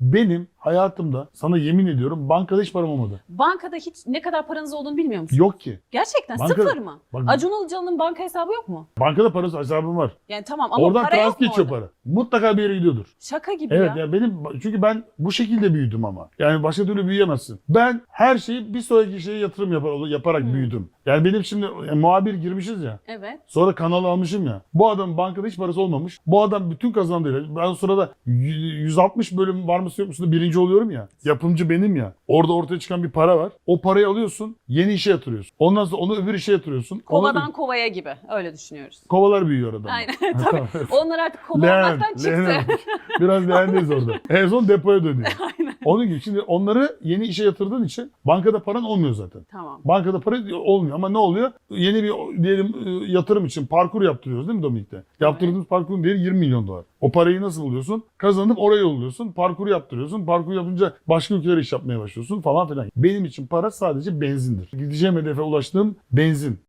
Benim hayatımda sana yemin ediyorum bankada hiç param olmadı. Bankada hiç ne kadar paranız olduğunu bilmiyor musunuz? Yok ki. Gerçekten Bankada- sıfır mı? Bak, Acun Ilıcalı'nın banka hesabı yok mu? bankada parası hesabım var. Yani tamam ama Oradan para yok mu geçiyor orada? para. Mutlaka bir yere gidiyordur. Şaka gibi Evet ya. ya benim çünkü ben bu şekilde büyüdüm ama. Yani başka türlü büyüyemezsin. Ben her şeyi bir sonraki şeye yatırım yapar, yaparak Hmm. büyüdüm. Yani benim şimdi yani muhabir girmişiz ya. Evet. Sonra kanal almışım ya. Bu adam bankada hiç parası olmamış. Bu adam bütün kazandığı. Ben o sırada y- 160 bölüm var mısın yok musun da birinci oluyorum ya. Yapımcı benim ya. Orada ortaya çıkan bir para var. O parayı alıyorsun. Yeni işe yatırıyorsun. Ondan sonra onu öbür işe yatırıyorsun. Kovadan kovaya gibi. Öyle düşünüyoruz. kovalar büyüyor adam. Aynen. Tabii. Onlar artık kova olmaktan çıktı. leğen. Biraz leğendeyiz orada. En son depoya dönüyor. Onun gibi şimdi onları yeni işe yatırdığın için bankada paran olmuyor zaten. Tamam. Bankada para olmuyor ama ne oluyor? Yeni bir diyelim e, yatırım için parkur yaptırıyoruz değil mi Dominik'te? Yaptırdığımız parkurun değeri 20 milyon dolar. O parayı nasıl buluyorsun? Kazanıp oraya yolluyorsun. Parkur yaptırıyorsun. Parkur yapınca başka ülkelere iş yapmaya başlıyorsun falan filan. Benim için para sadece benzindir. Gideceğim hedefe ulaştığım benzin.